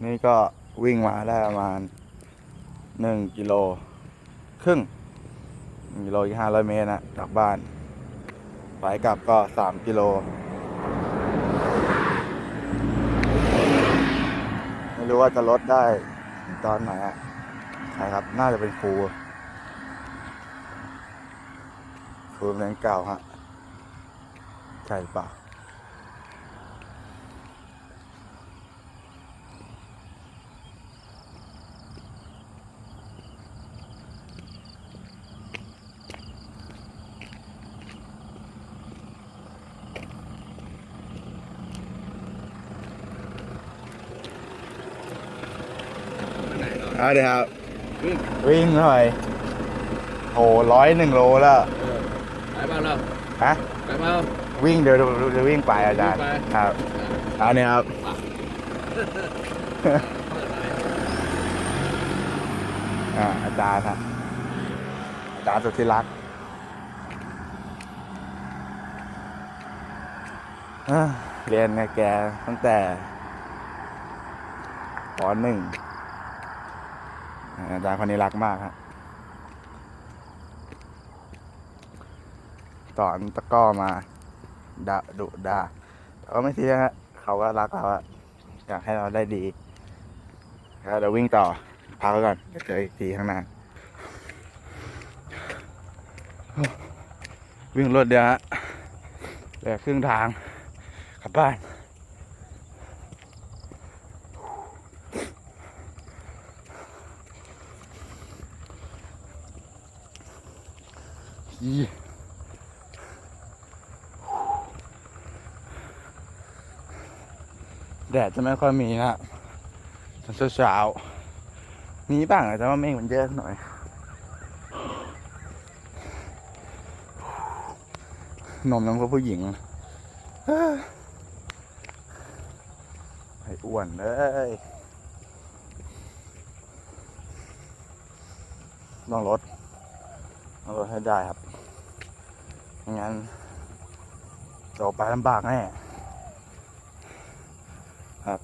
นนี้ก็วิ่งมาได้ประมาณหนึ่งกิโลครึ่งกิโลอีกห้าร้อยเมตรนะจากบ้านไปกลับก็สามกิโลไม่รู้ว่าจะลดได้ตอนไหนอะใช่ครับ น่าจะเป็นครูครูเรียนเก่าฮะใช่ปะ เอาเดี๋ยวครับวิ่งวิ่งหน่อยโอ้ร้อยหนึ่งโลแล้วเออไปบ้างแล้วฮะไปบ้าง วิ่งเดี๋ยวจะวิ่งไปอาจารย์วิ่งไป ครับอันนี้ครับ อ่าอาจารย์ฮะอาจารย์สุดที่รักอ่าเรียนกับแกตั้งแต่ปหนึ่ง อาจารย์คนนี้รักมากฮะสอนตะก้อมาดาดุดาแต่ก็ไม่เที่ฮะเขาก็รักเราอะอยากให้เราได้ดีแล้วเดี๋ยววิ่งต่อพักก่อนเดี๋ยวเจออีกทีข้างหน้าวิ่งรถเดียวฮะเหลือครึ่งทางกลับบ้าน อีแดดจะไม่ค่อยมีนะตอนเช้าๆมีบ้างแต่ว่าเมฆมันเยอะหน่อย นมน้ำก็ผู้หญิงเอ้ยไอ้อ้วนเลยต้องลด ต้องลดให้ได้ครับไม่งั้นต่อไปลำบากแน่ครับ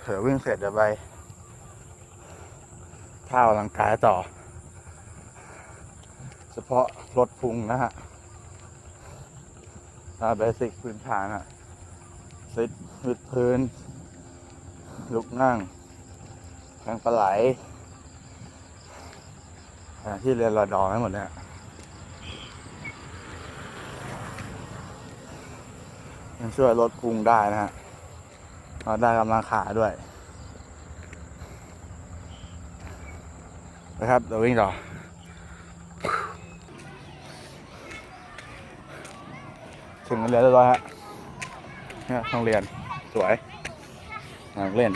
เผื่อวิ่งเสร็จเดี๋ยวไปท่าออกกำลังกายต่อ เฉพาะรถพุงนะฮะถ้าเบสิกพื้นฐานอะซิดวิดพื้น ลุกนั่งแทงปลาไหล ที่เรียนรอดอให้หมดเนี่ยมันช่วยลดพุงได้นะฮะเราได้กำลังขาด้วยนะครับเดี๋ยววิ่งต่อถึงโรงเรียนเรียบร้อยฮะเนี่ยโรงเรียนสวยอยากเล่น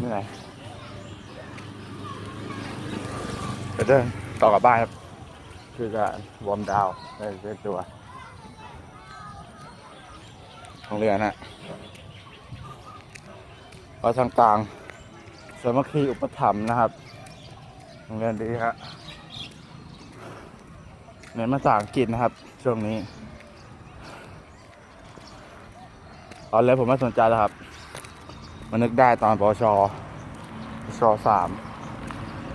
นี่ไหนเดี๋ยวเดินต่อกลับบ้านครับ คือจะวอร์มดาวน์ได้เรียกตัวโรงเรียนะเอาทางกลางสมัคคีอุปถัมภ์นะครับโรงเรียนดีครับเรียนภาษาอังกฤษนะครับ ช่วงนี้ตอนแรกผมไม่สนใจแล้วครับ มานึกได้ตอนปชปชสาม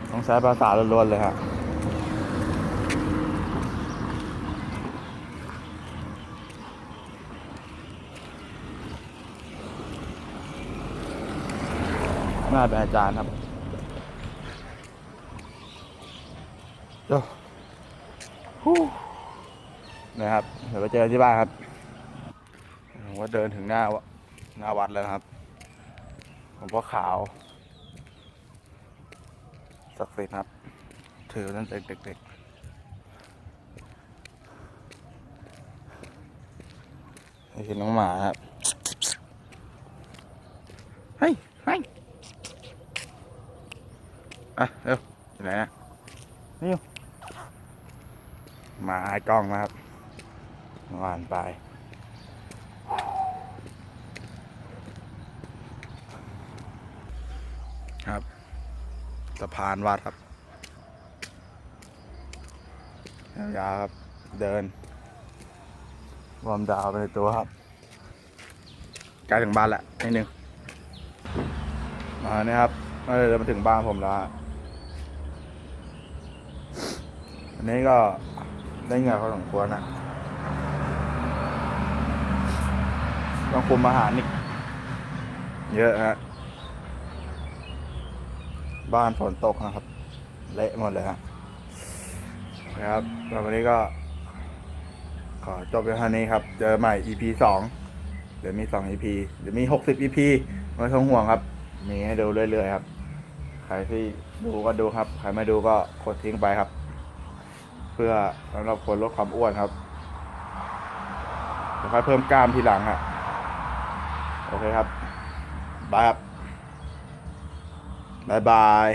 ต้องใช้ภาษาล้วนๆเลยฮะน่าเป็นอาจารย์ครับเดี๋ยวฮู้นะครับ เดี๋ยวไปเจอที่บ้านครับว่าเดินถึงหน้าวะหน้าวัดแล้วครับ ผมพ่อขาวศักดิ์สิทธิ์ครับ ถือตั้งแต่เด็กๆนี่คือน้องหมาครับ เฮ้ยเฮ้ยอะเร็วอยู่ไหนอะมาให้กล้องนะครับวานไป ครับสะพานวัดครับยาวครับ เดิน วอร์มดาวน์ไปในตัวครับใกล้ถึงบ้านแล้วนิดนึงมาเนี่ยครับเออเดินมาถึงบ้านผมแล้วฮะอันนี้ก็ได้เหงื่อพอสมควรนะต้องคุมอาหารนี่เยอะฮะ บ้านฝนตกนะครับ เละหมดเลยฮะนะครับแล้ววันนี้ก็ ขอจบเพียงเท่านี้ครับ เจอใหม่ EP สองเดี๋ยวมีสอง EP เดี๋ยวมีหกสิบ EP ไม่ต้องห่วงครับ มีให้ดูเรื่อยๆครับ ใครที่ดูก็ดูครับ ใครไม่ดูก็กดทิ้งไปครับ เพื่อสำหรับคนลดความอ้วนครับเดี๋ยวค่อยเพิ่มกล้ามทีหลังฮะโอเคครับบายครับ บายบาย